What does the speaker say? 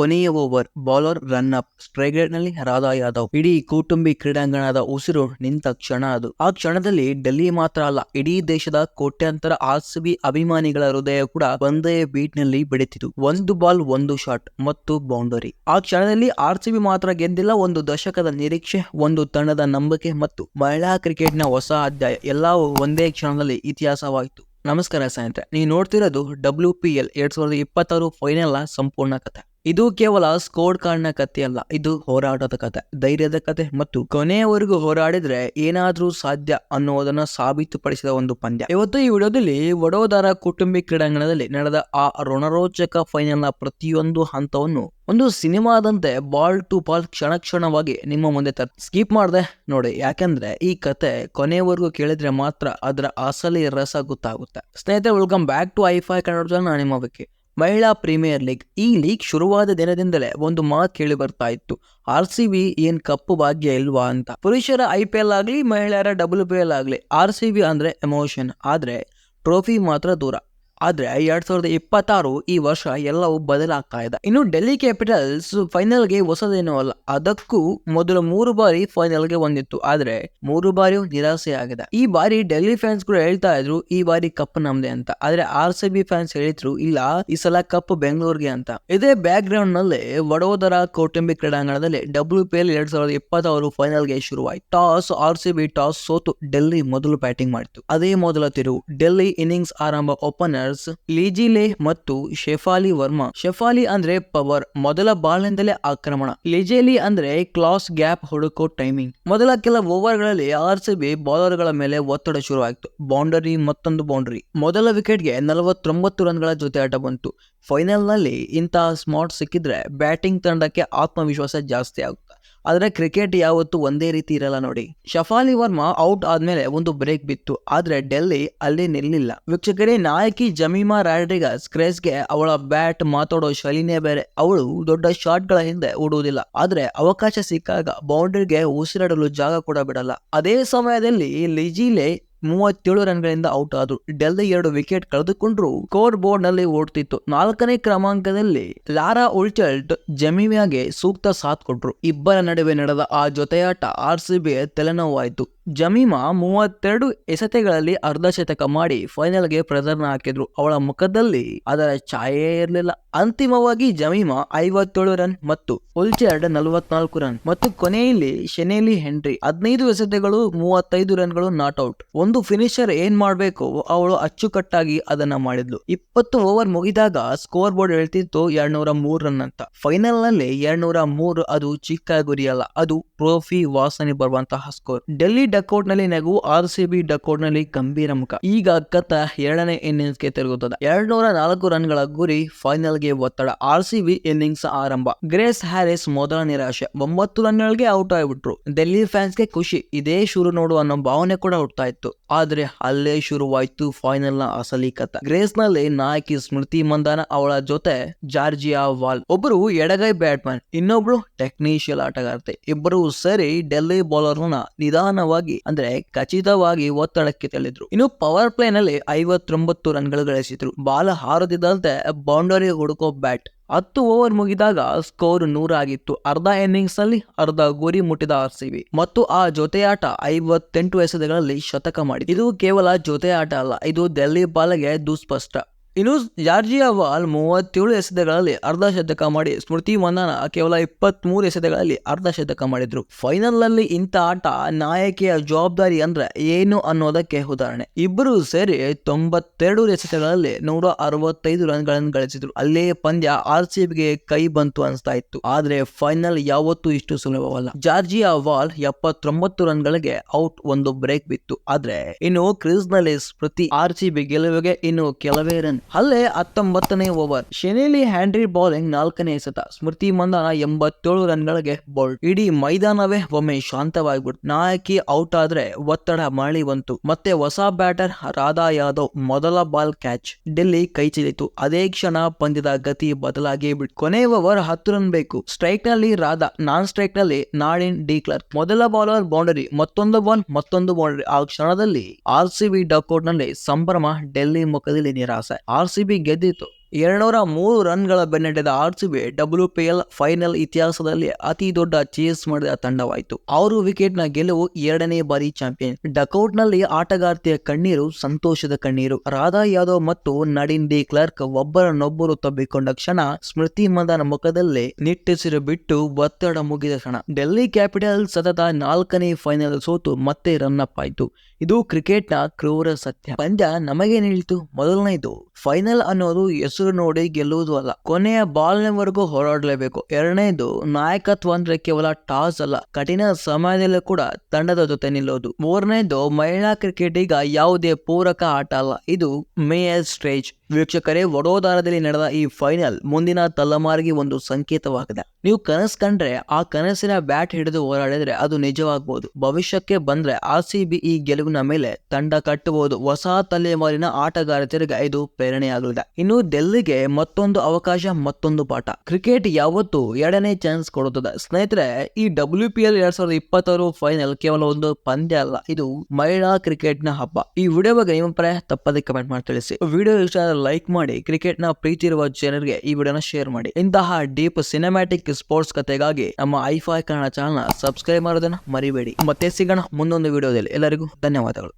ಕೊನೆಯ over bowler run up ಸ್ಟ್ರೈಕ್ನಲ್ಲಿ ರಾಧಾ ಯಾದವ್ ಇಡೀ ಕೌಟುಂಬಿ ಕ್ರೀಡಾಂಗಣದ ಉಸಿರು ನಿಂತ ಕ್ಷಣ ಅದು. ಆ ಕ್ಷಣದಲ್ಲಿ ಡೆಲ್ಲಿ ಮಾತ್ರ ಅಲ್ಲ, ಇಡೀ ದೇಶದ ಕೋಟ್ಯಾಂತರ ಆರ್ಸಿಬಿ ಅಭಿಮಾನಿಗಳ ಹೃದಯ ಕೂಡ ಒಂದೇ ಬೀಟ್ನಲ್ಲಿ ಬೆಳೆತಿತು ಒಂದು ಬಾಲ್, ಒಂದು ಶಾಟ್ ಮತ್ತು ಬೌಂಡರಿ. ಆ ಕ್ಷಣದಲ್ಲಿ ಆರ್ಸಿಬಿ ಮಾತ್ರ ಗೆದ್ದಿಲ್ಲ, ಒಂದು ದಶಕದ ನಿರೀಕ್ಷೆ, ಒಂದು ತಂಡದ ನಂಬಿಕೆ ಮತ್ತು ಮಹಿಳಾ ಕ್ರಿಕೆಟ್ನ ಹೊಸ ಅಧ್ಯಾಯ. ಎಲ್ಲವೂ ಒಂದೇ ಕ್ಷಣದಲ್ಲಿ ಇತಿಹಾಸವಾಯಿತು. ನಮಸ್ಕಾರ ಸ್ನೇಹಿತರೆ, ನೀವು ನೋಡ್ತಿರೋದು ಡಬ್ಲ್ಯೂ ಪಿ ಎಲ್ ಎರಡ್ ಸಾವಿರದ ಇಪ್ಪತ್ತಾರು ಫೈನಲ್ ಸಂಪೂರ್ಣ ಕಥೆ. ಇದು ಕೇವಲ ಸ್ಕೋರ್ ಕಾರ್ಡ್ನ ಕಥೆಯಲ್ಲ ಇದು ಹೋರಾಟದ ಕಥೆ ಧೈರ್ಯದ ಕಥೆ ಮತ್ತು ಕೊನೆಯವರೆಗೂ ಹೋರಾಡಿದ್ರೆ ಏನಾದರೂ ಸಾಧ್ಯ ಅನ್ನೋದನ್ನ ಸಾಬೀತುಪಡಿಸಿದ ಒಂದು ಪಂದ್ಯ. ಇವತ್ತು ಈ ವಿಡಿಯೋದಲ್ಲಿ ವಡೋದರ ಕುಟುಂಬಿ ಕ್ರೀಡಾಂಗಣದಲ್ಲಿ ನಡೆದ ಆ ರೋಣರೋಚಕ ಫೈನಲ್‌ನ ಪ್ರತಿಯೊಂದು ಹಂತವನ್ನು ಒಂದು ಸಿನಿಮಾದಂತೆ ಬಾಲ್ ಟು ಬಾಲ್ ಕ್ಷಣ ಕ್ಷಣವಾಗಿ ನಿಮ್ಮ ಮುಂದೆ ತರ, ಸ್ಕಿಪ್ ಮಾಡಿದೆ ನೋಡಿ. ಯಾಕಂದ್ರೆ ಈ ಕತೆ ಕೊನೆಯವರೆಗೂ ಕೇಳಿದ್ರೆ ಮಾತ್ರ ಅದರ ಅಸಲಿ ರಸ ಗೊತ್ತಾಗುತ್ತೆ. ಸ್ನೇಹಿತರೆ welcome back to I fi Kannada ನಾನು ನಿಮ್ಮ ಬಗ್ಗೆ ಮಹಿಳಾ ಪ್ರೀಮಿಯರ್ ಲೀಗ್. ಈ ಲೀಗ್ ಶುರುವಾದ ದಿನದಿಂದಲೇ ಒಂದು ಮಾತು ಕೇಳಿ ಬರ್ತಾ ಇತ್ತು. ಆರ್ ಸಿ ಬಿ ಏನ್ ಕಪ್ಪು ಭಾಗ್ಯ ಇಲ್ವಾ ಅಂತ. ಪುರುಷರ ಐ ಪಿ ಎಲ್ ಆಗಲಿ, ಮಹಿಳೆಯರ ಡಬ್ಲ್ಯೂ ಪಿ ಎಲ್ ಆಗಲಿ, ಆರ್ ಸಿ ಬಿ ಅಂದ್ರೆ ಎಮೋಷನ್. ಆದ್ರೆ ಟ್ರೋಫಿ ಮಾತ್ರ ದೂರ. ಆದ್ರೆ ಎರಡು ಸಾವಿರದ ಇಪ್ಪತ್ತಾರು ಈ ವರ್ಷ ಎಲ್ಲವೂ ಬದಲಾಗ್ತಾ ಇದೆ. ಇನ್ನು ಡೆಲ್ಲಿ ಕ್ಯಾಪಿಟಲ್ಸ್ ಫೈನಲ್ಗೆ ಹೊಸದೇನೂ ಅಲ್ಲ. ಅದಕ್ಕೂ ಮೊದಲು ಮೂರು ಬಾರಿ ಫೈನಲ್ಗೆ ಬಂದಿತ್ತು. ಆದರೆ ಮೂರು ಬಾರಿ ನಿರಾಸೆ ಆಗಿದೆ. ಈ ಬಾರಿ ಡೆಲ್ಲಿ ಫ್ಯಾನ್ಸ್ ಕೂಡ ಹೇಳ್ತಾ ಇದ್ರು, ಈ ಬಾರಿ ಕಪ್ ನಮ್ದೆ ಅಂತ. ಆದ್ರೆ ಆರ್ ಸಿ ಬಿ ಫ್ಯಾನ್ಸ್ ಹೇಳಿದ್ರು, ಇಲ್ಲ, ಈ ಸಲ ಕಪ್ ಬೆಂಗಳೂರಿಗೆ ಅಂತ. ಇದೇ ಬ್ಯಾಕ್ನಲ್ಲಿ ವಡೋದರ ಕೌಟುಂಬಿಕ ಕ್ರೀಡಾಂಗಣದಲ್ಲಿ ಡಬ್ಲ್ಯೂ ಪಿ ಎಲ್ ಎರಡ್ ಸಾವಿರದ ಇಪ್ಪತ್ತಾರು ಫೈನಲ್ಗೆ ಶುರುವಾಯಿತು. Toss, R C B toss ಸೋತು ಡೆಲ್ಲಿ ಮೊದಲು ಬ್ಯಾಟಿಂಗ್ ಮಾಡಿತು ಅದೇ ಮೊದಲ ತಿರುವು. ಡೆಲ್ಲಿ ಇನ್ನಿಂಗ್ಸ್ ಆರಂಭ ಓಪನರ್ಸ್ ಲೇಹ್ ಮತ್ತು ಶೆಫಾಲಿ ವರ್ಮಾ ಶೆಫಾಲಿ ಅಂದ್ರೆ ಪವರ್ ಮೊದಲ ಬಾಲ್ ನಿಂದಲೇ ಆಕ್ರಮಣ ಲಿಜೇಲಿ ಅಂದ್ರೆ ಕ್ಲಾಸ್ ಗ್ಯಾಪ್ ಹುಡುಕೋ ಟೈಮಿಂಗ್ ಮೊದಲ ಕೆಲ ಓವರ್ಗಳಲ್ಲಿ ಆರ್ ಸಿ ಬಿ ಬೌಲರ್ಗಳ ಮೇಲೆ ಒತ್ತಡ ಶುರುವಾಯಿತು. ಬೌಂಡರಿ ಮತ್ತೊಂದು ಬೌಂಡರಿ ಮೊದಲ ವಿಕೆಟ್ಗೆ ನಲವತ್ತೊಂಬತ್ತು ರನ್ಗಳ ಜೊತೆ ಆಟ ಬಂತು. ಫೈನಲ್ನಲ್ಲಿ ಇಂತಹ ಸ್ಮಾರ್ಟ್ ಸಿಕ್ಕಿದ್ರೆ ಬ್ಯಾಟಿಂಗ್ ತಂಡಕ್ಕೆ ಆತ್ಮವಿಶ್ವಾಸ ಜಾಸ್ತಿ ಆಗುತ್ತೆ. ಆದ್ರೆ ಕ್ರಿಕೆಟ್ ಯಾವತ್ತೂ ಒಂದೇ ರೀತಿ ಇರಲ್ಲ ನೋಡಿ. ಶಫಾಲಿ ವರ್ಮಾ ಔಟ್ ಆದಮೇಲೆ ಒಂದು ಬ್ರೇಕ್ ಬಿತ್ತು. ಆದರೆ ಡೆಲ್ಲಿ ಅಲ್ಲಿ ನಿಲ್ಲಿಲ್ಲ. ವೀಕ್ಷಕರೇ, ನಾಯಕಿ ಜಮೀಮಾ ರಾಡ್ರಿಗಸ್ ಕ್ರೇಸ್ಗೆ ಅವಳ ಬ್ಯಾಟ್ ಮಾತಾಡೋ ಶೈಲಿನೇ ಬೇರೆ. ಅವಳು ದೊಡ್ಡ ಶಾಟ್ಗಳ ಹಿಂದೆ ಓಡುವುದಿಲ್ಲ. ಆದರೆ ಅವಕಾಶ ಸಿಕ್ಕಾಗ ಬೌಂಡ್ರಿಗೆ ಉಸಿರಾಡಲು ಜಾಗ ಕೂಡ ಬಿಡಲ್ಲ. ಅದೇ ಸಮಯದಲ್ಲಿ ಲಿಜಿಲೆ ಮೂವತ್ತೇಳು ರನ್ಗಳಿಂದ ಔಟ್ ಆದ್ರು. ಡೆಲ್ಲಿ ಎರಡು ವಿಕೆಟ್ ಕಳೆದುಕೊಂಡ್ರು. ಸ್ಕೋರ್ ಬೋರ್ಡ್ನಲ್ಲಿ ಓಡ್ತಿತ್ತು. ನಾಲ್ಕನೇ ಕ್ರಮಾಂಕದಲ್ಲಿ ಲಾರಾ ಉಲ್ಚಲ್ಟ್ ಜಮೀಮಿಯಾಗೆ ಸೂಕ್ತ ಸಾಥ್ ಕೊಟ್ರು. ಇಬ್ಬರ ನಡುವೆ ನಡೆದ ಆ ಜೊತೆಯಾಟ ಆರ್ ಸಿ ಬಿ ತಲೆನೋವಾಯಿತು. ಜಮೀಮಾ ಮೂವತ್ತೆರಡು ಎಸೆತಗಳಲ್ಲಿ ಅರ್ಧ ಶತಕ ಮಾಡಿ ಫೈನಲ್ಗೆ ಪ್ರದರ್ಶನ ಹಾಕಿದ್ರು. ಅವಳ ಮುಖದಲ್ಲಿ ಅದರ ಛಾಯೆ ಇರಲಿಲ್ಲ. ಅಂತಿಮವಾಗಿ ಜಮೀಮಾ ಐವತ್ತೇಳು ರನ್ ಮತ್ತು ಉಲ್ಚೆರ್ಡ್ ನಲವತ್ನಾಲ್ಕು ರನ್ ಮತ್ತು ಕೊನೆಯಲ್ಲಿ ಶೆನೇಲಿ ಹೆನ್ರಿ ಹದಿನೈದು ಎಸೆತಗಳು ಮೂವತ್ತೈದು ರನ್ಗಳು ನಾಟ್ ಔಟ್. ಒಂದು ಫಿನಿಶರ್ ಏನ್ ಮಾಡಬೇಕು ಅವಳು ಅಚ್ಚುಕಟ್ಟಾಗಿ ಅದನ್ನ ಮಾಡಿದ್ಲು. ಇಪ್ಪತ್ತು ಓವರ್ ಮುಗಿದಾಗ ಸ್ಕೋರ್ ಬೋರ್ಡ್ ಹೇಳ್ತಿತ್ತು ಎರಡ್ನೂರ ಮೂರ್ ರನ್ ಅಂತ. ಫೈನಲ್ನಲ್ಲಿ ಎರಡ್ನೂರ ಮೂರು ಅದು ಚಿಕ್ಕ ಗುರಿಯಲ್ಲ. ಅದು ಟ್ರೋಫಿ ವಾಸನೆ ಬರುವಂತಹ ಸ್ಕೋರ್ ಡೆಲ್ಲಿ ಡಕ್ಔಟ್ನಲ್ಲಿ ನಗು, ಆರ್ ಸಿ ಬಿ ಡಕ್ಔಟ್ನಲ್ಲಿ ಗಂಭೀರ ಮುಖ. ಈಗ ಕತ್ತ ಎರಡನೇ ಇನ್ನಿಂಗ್ಸ್ಗೆ ತಿರುಗುತ್ತದೆ. ಎರಡ್ನೂರ ನಾಲ್ಕು ರನ್ಗಳ ಗುರಿ ಫೈನಲ್ಗೆ ಒತ್ತಡ. ಆರ್ ಸಿ ಬಿ ಇನ್ನಿಂಗ್ಸ್ ಆರಂಭ. ಗ್ರೇಸ್ ಹ್ಯಾರಿಸ್ ಮೊದಲ ನಿರಾಶೆ. ಒಂಬತ್ತು ರನ್ಗಳಿಗೆ ಔಟ್ ಆಗಿಬಿಟ್ರು. ಡೆಲ್ಲಿ ಫ್ಯಾನ್ಸ್ಗೆ ಖುಷಿ. ಇದೇ ಶುರು ನೋಡು ಅನ್ನೋ ಭಾವನೆ ಕೂಡ ಹುಡ್ತಾ ಇತ್ತು. ಆದ್ರೆ ಅಲ್ಲೇ ಶುರುವಾಯ್ತು ಫೈನಲ್ನ ಅಸಲಿ ಕಥ. ಗ್ರೇಸ್ನಲ್ಲಿ ನಾಯಕಿ ಸ್ಮೃತಿ ಮಂದಾನ ಅವಳ ಜೊತೆ ಜಾರ್ಜಿಯಾ ವಾಲ್. ಒಬ್ಬರು ಎಡಗೈ ಬ್ಯಾಟ್ಮನ್ ಇನ್ನೊಬ್ರು ಟೆಕ್ನಿಷಿಯಲ್ ಆಟಗಾರ್ತೆ. ಇಬ್ಬರು ಸರಿ ಡೆಲ್ಲಿ ಬೌಲರ್ನ ನಿಧಾನವಾಗಿ ಅಂದ್ರೆ ಖಚಿತವಾಗಿ ಒತ್ತಡಕ್ಕೆ ತಳ್ಳಿದ್ರು ಇನ್ನು ಪವರ್ ಪ್ಲೇ ನಲ್ಲಿ ಐವತ್ತೊಂಬತ್ತು ರನ್ಗಳು ಗಳಿಸಿದ್ರು. ಬಾಲ ಹಾರದಿದ್ದಂತೆ ಬೌಂಡರಿ ಹುಡುಕೋ ಬ್ಯಾಟ್ ಹತ್ತು ಓವರ್ ಮುಗಿದಾಗ ಸ್ಕೋರ್ ನೂರ ಆಗಿತ್ತು. ಅರ್ಧ ಇನ್ನಿಂಗ್ಸ್ನಲ್ಲಿ ಅರ್ಧ ಗುರಿ ಮುಟ್ಟಿದ ಆರ್ ಸಿ ಬಿ. ಮತ್ತು ಆ ಜೊತೆಯಾಟ ಐವತ್ತೆಂಟು ಎಸೆತಗಳಲ್ಲಿ ಶತಕ ಮಾಡಿದೆ ಇದು ಕೇವಲ ಜೊತೆಯಾಟ ಅಲ್ಲ, ಇದು ಡೆಲ್ಲಿ ಬಾಲ್ಗೆ ದುಸ್ಪಷ್ಟ. ಇನ್ನು ಜಾರ್ಜಿಯಾ ವಾಲ್ ಮೂವತ್ತೇಳು ಎಸೆತಗಳಲ್ಲಿ ಅರ್ಧ ಶತಕ ಮಾಡಿ ಸ್ಮೃತಿ ಮಂದನ ಕೇವಲ ಇಪ್ಪತ್ತ್ಮೂರು ಎಸೆತಗಳಲ್ಲಿ ಅರ್ಧ ಶತಕ ಮಾಡಿದ್ರು. ಫೈನಲ್ನಲ್ಲಿ ಇಂಥ ಆಟ ನಾಯಕಿಯ ಜವಾಬ್ದಾರಿ ಅಂದ್ರೆ ಏನು ಅನ್ನೋದಕ್ಕೆ ಉದಾಹರಣೆ. ಇಬ್ಬರು ಸೇರಿ ತೊಂಬತ್ತೆರಡು ಎಸೆತಗಳಲ್ಲಿ ನೂರ ಅರವತ್ತೈದು ರನ್ಗಳನ್ನು ಗಳಿಸಿದ್ರು. ಅಲ್ಲೇ ಪಂದ್ಯ ಆರ್ ಸಿ ಬಿಗೆ ಕೈ ಬಂತು ಅನಿಸ್ತಾ ಇತ್ತು. ಆದ್ರೆ ಫೈನಲ್ ಯಾವತ್ತೂ ಇಷ್ಟು ಸುಲಭವಲ್ಲ. ಜಾರ್ಜಿಯಾ ವಾಲ್ ಎಪ್ಪತ್ತೊಂಬತ್ತು ರನ್ಗಳಿಗೆ ಔಟ್ ಒಂದು ಬ್ರೇಕ್ ಬಿತ್ತು. ಆದ್ರೆ ಇನ್ನು ಕ್ರೀಸ್ನಲ್ಲಿ ಸ್ಮೃತಿ ಆರ್ ಸಿ ಬಿ ಗೆಲುವಿಗೆ ಇನ್ನು ಕೆಲವೇ ರನ್ ಅಲ್ಲೇ ಹತ್ತೊಂಬತ್ತನೇ ಓವರ್. ಶೆನೇಲಿ ಹ್ಯಾಂಡ್ರಿ ಬೌಲಿಂಗ್ ನಾಲ್ಕನೇ ಎಸೆತ. ಸ್ಮೃತಿ ಮಂದನ ಎಂಬತ್ತೇಳು ರನ್ಗಳಿಗೆ ಬೌಲ್ಡ್. ಇಡೀ ಮೈದಾನವೇ ಒಮ್ಮೆ ಶಾಂತವಾಗಿಬಿಟ್ಟು ನಾಯಕಿ ಔಟ್ ಆದ್ರೆ ಒತ್ತಡ ಮರಳಿ ಬಂತು. ಮತ್ತೆ ಹೊಸ ಬ್ಯಾಟರ್ ರಾಧಾ ಯಾದವ್ ಮೊದಲ ಬಾಲ್ ಕ್ಯಾಚ್. ಡೆಲ್ಲಿ ಕೈ ಚೆಲ್ಲಿತು ಅದೇ ಕ್ಷಣ ಪಂದ್ಯದ ಗತಿ ಬದಲಾಗಿ ಬಿಟ್ಟು ಕೊನೆ ಓವರ್ ಹತ್ತು ರನ್ ಬೇಕು. ಸ್ಟ್ರೈಕ್ನಲ್ಲಿ ರಾಧಾ, ನಾನ್ ಸ್ಟ್ರೈಕ್ನಲ್ಲಿ ನಾಡಿನ್ ಡಿ ಕ್ಲರ್ಕ್. ಮೊದಲ ಬಾಲರ್ ಬೌಂಡರಿ, ಮತ್ತೊಂದು ಬಾಲ್, ಮತ್ತೊಂದು ಬೌಂಡರಿ. ಆ ಕ್ಷಣದಲ್ಲಿ ಆರ್ ಸಿ ಬಿ ಡಕ್ಔಟ್ನಲ್ಲಿ ಸಂಭ್ರಮ ಡೆಲ್ಲಿ ಮುಖದಲ್ಲಿ ನಿರಾಸೆ. ಆರ್ ಸಿ ಬಿ ಗೆದ್ದಿತ್ತು ಎರಡುನೂರ ಮೂರು ರನ್ಗಳ ಬೆನ್ನಟ್ಟಿದ R C B W P L final ಇತಿಹಾಸದಲ್ಲಿ ಅತಿ ದೊಡ್ಡ ಚೇಸ್ ಮಾಡಿದ ತಂಡವಾಯಿತು. ಆರು ನ ಗೆಲುವು ಎರಡನೇ ಬಾರಿ ಚಾಂಪಿಯನ್. ಡಕೌಟ್ನಲ್ಲಿ ಆಟಗಾರ್ತಿಯ ಕಣ್ಣೀರು ಸಂತೋಷದ ಕಣ್ಣೀರು. ರಾಧಾ ಯಾದವ್ ಮತ್ತು ನಡಿನ್ ಡಿ ಕ್ಲರ್ಕ್ ಒಬ್ಬರನ್ನೊಬ್ಬರು ತಬ್ಬಿಕೊಂಡ ಕ್ಷಣ ಸ್ಮೃತಿ ಮಂದನ ಮುಖದಲ್ಲಿ ನಿಟ್ಟುಸಿರು ಬಿಟ್ಟು ಒತ್ತಡ ಮುಗಿದ ಕ್ಷಣ. ಡೆಲ್ಲಿ ಕ್ಯಾಪಿಟಲ್ ಸತತ ನಾಲ್ಕನೇ ಫೈನಲ್ ಸೋತು ಮತ್ತೆ ರನ್ ಅಪ್ ಆಯ್ತು ಇದು ಕ್ರಿಕೆಟ್ನ ಕ್ರೂರ ಸತ್ಯ. ಪಂದ್ಯ ನಮಗೆ ಹೇಳಿತು ಮೊದಲನೇದು, ಫೈನಲ್ ಅನ್ನೋದು ಹೆಸರು ನೋಡಿ ಗೆಲ್ಲುವುದು ಅಲ್ಲ. ಕೊನೆಯ ಬಾಲ್ನವರೆಗೂ ಹೋರಾಡಲೇಬೇಕು. ಎರಡನೇದು ನಾಯಕತ್ವ ಅಂದ್ರೆ ಕೇವಲ ಟಾಸ್ ಅಲ್ಲ. ಕಠಿಣ ಸಮಯದಲ್ಲೂ ಕೂಡ ತಂಡದ ಜೊತೆ ನಿಲ್ಲೋದು. ಮೂರನೇದು, ಮಹಿಳಾ ಕ್ರಿಕೆಟ್ ಈಗ ಯಾವುದೇ ಪೂರಕ ಆಟ ಅಲ್ಲ. ಇದು ಮೇಯರ್ ಸ್ಟೇಜ್ ವೀಕ್ಷಕರೇ, ವಡೋದಾರದಲ್ಲಿ ನಡೆದ ಈ ಫೈನಲ್ ಮುಂದಿನ ತಲೆಮಾರಿಗೆ ಒಂದು ಸಂಕೇತವಾಗಿದೆ. ನೀವು ಕನಸು ಕಂಡ್ರೆ, ಆ ಕನಸಿನ ಬ್ಯಾಟ್ ಹಿಡಿದು ಹೋರಾಡಿದ್ರೆ ಅದು ನಿಜವಾಗಬಹುದು ಭವಿಷ್ಯಕ್ಕೆ ಬಂದ್ರೆ ಆರ್ ಸಿ ಬಿ ಈ ಗೆಲುವಿನ ಮೇಲೆ ತಂಡ ಕಟ್ಟುವುದು ಹೊಸ ತಲೆಮಾರಿನ ಆಟಗಾರರಿಗೆ ಇದು ಪ್ರೇರಣೆಯಾಗಲಿದೆ. ಇನ್ನು ಡೆಲ್ಲಿಗೆ ಮತ್ತೊಂದು ಅವಕಾಶ, ಮತ್ತೊಂದು ಪಾಠ. ಕ್ರಿಕೆಟ್ ಯಾವತ್ತು ಎರಡನೇ ಚಾನ್ಸ್ ಕೊಡುತ್ತದೆ. ಸ್ನೇಹಿತರೆ, ಈ ಡಬ್ಲ್ಯೂ ಪಿ ಎಲ್ ಎರಡ್ ಸಾವಿರದ ಇಪ್ಪತ್ತಾರು ಫೈನಲ್ ಕೇವಲ ಒಂದು ಪಂದ್ಯ ಅಲ್ಲ, ಇದು ಮಹಿಳಾ ಕ್ರಿಕೆಟ್ನ ಹಬ್ಬ. ಈ ವಿಡಿಯೋ ಬಗ್ಗೆ ನಿಮ್ಮ ಅಭಿಪ್ರಾಯ ತಪ್ಪದೇ ಕಮೆಂಟ್ ಮಾಡಿ ತಿಳಿಸಿ. ವಿಡಿಯೋ ಇಷ್ಟ ಲೈಕ್ ಮಾಡಿ ಕ್ರಿಕೆಟ್ನ ಪ್ರೀತಿ ಇರುವ ಜನರಿಗೆ ಈ ವಿಡಿಯೋನ ಶೇರ್ ಮಾಡಿ. ಇಂತಹ ಡೀಪ್ ಸಿನಿಮ್ಯಾಟಿಕ್ ಸ್ಪೋರ್ಟ್ಸ್ ಕಥೆಗಾಗಿ ನಮ್ಮ ಐಫೈ ಕನ್ನಡ ಚಾನಲ್ ಸಬ್ಸ್ಕ್ರೈಬ್ ಮಾಡೋದನ್ನ ಮರಿಬೇಡಿ. ಮತ್ತೆ ಸಿಗೋಣ ಮುಂದೊಂದು ವಿಡಿಯೋದಲ್ಲಿ ಎಲ್ಲರಿಗೂ ಧನ್ಯವಾದಗಳು